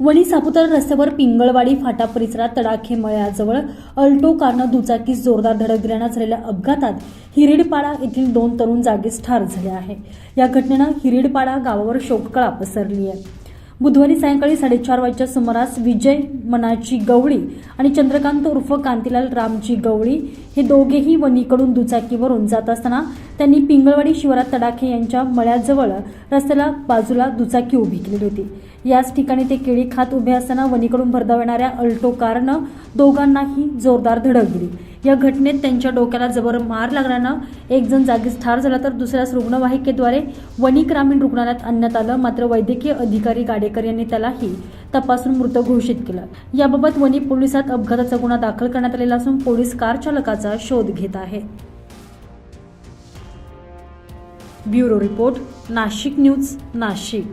वणी सापुतारा रस्त्यावर पिंगळवाडी फाटा परिसरात तडाखे मळ्याजवळ अल्टो कारनं दुचाकीस जोरदार धडक दिल्यानं झालेल्या अपघातात हिरेडपाडा येथील दोन तरुण जागीच ठार झाले आहे. या घटनेनं हिरेडपाडा गावावर शोककळा पसरली आहे. बुधवारी सायंकाळी साडेचार वाजच्या सुमारास विजय मनाची गवळी आणि चंद्रकांत उर्फ कांतीलाल रामजी गवळी हे दोघेही वणीकडून दुचाकीवरून जात असताना त्यांनी पिंगळवाडी शिवारात तडाखे यांच्या मळ्याजवळ रस्त्याला बाजूला दुचाकी उभी केलेली होती. याच ठिकाणी ते केळी खात उभे असताना वणीकडून भरधाव येणाऱ्या अल्टो कारनं दोघांनाही जोरदार धडक दिली. या घटनेत त्यांच्या डोक्याला जबर मार लागल्यानं एक जण जागीच ठार झाला तर दुसऱ्यास रुग्णवाहिकेद्वारे वणी ग्रामीण रुग्णालयात आणण्यात आलं. मात्र वैद्यकीय अधिकारी गाडेकर यांनी त्यालाही तपासून मृत घोषित केलं. याबाबत वणी पोलिसात अपघाताचा गुन्हा दाखल करण्यात आलेला असून पोलीस कार चालकाचा शोध घेत आहे. Bureau report Nashik news Nashik.